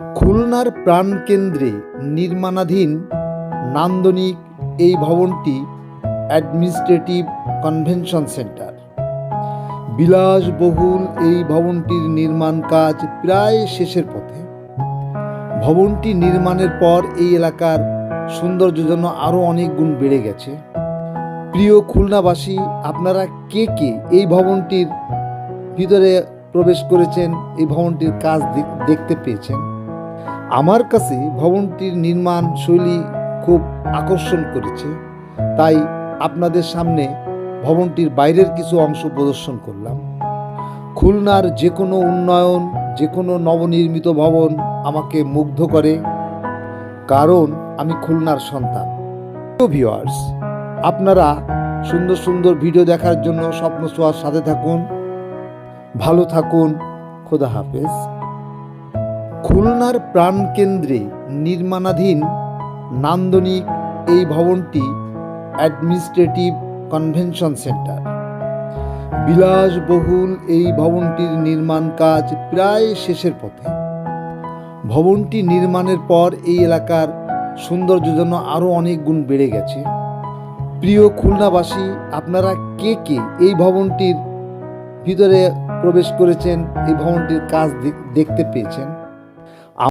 খুলনার প্রাণকেন্দ্রে নির্মাণাধীন নান্দনিক এই ভবনটি অ্যাডমিনিস্ট্রেটিভ কনভেনশন সেন্টার। বিলাসবহুল এই ভবনটির নির্মাণ কাজ প্রায় শেষের পথে। ভবনটি নির্মাণের পর এই এলাকার সৌন্দর্য যেন আরও অনেক গুণ বেড়ে গেছে। প্রিয় খুলনাবাসী, আপনারা কে কে এই ভবনটির ভিতরে প্রবেশ করেছেন, এই ভবনটির কাজ দেখতে পেয়েছেন? আমার কাছে ভবনটির নির্মাণ শৈলী খুব আকর্ষণ করেছে। তাই আপনাদের সামনে ভবনটির বাইরের কিছু অংশ প্রদর্শন করলাম। খুলনার যে কোনো উন্নয়ন যে কোনো নবনির্মিত ভবন আমাকে মুগ্ধ করে, কারণ আমি খুলনার সন্তান। ভিউয়ার্স আপনারা সুন্দর সুন্দর ভিডিও দেখার জন্য স্বপ্ন সোয়ার সাথে থাকুন। ভালো থাকুন, খোদা হাফেজ। খুলনার প্রাণকেন্দ্রে নির্মাণাধীন নান্দনিক এই ভবনটি অ্যাডমিনিস্ট্রেটিভ কনভেনশন সেন্টার। বিলাসবহুল এই ভবনটির নির্মাণ কাজ প্রায় শেষের পথে। ভবনটি নির্মাণের পর এই এলাকার সৌন্দর্য যেন আরও অনেক গুণ বেড়ে গেছে। প্রিয় খুলনাবাসী, আপনারা কে কে এই ভবনটির ভিতরে প্রবেশ করেছেন, এই ভবনটির কাজ দেখ- দেখতে পেয়েছেন?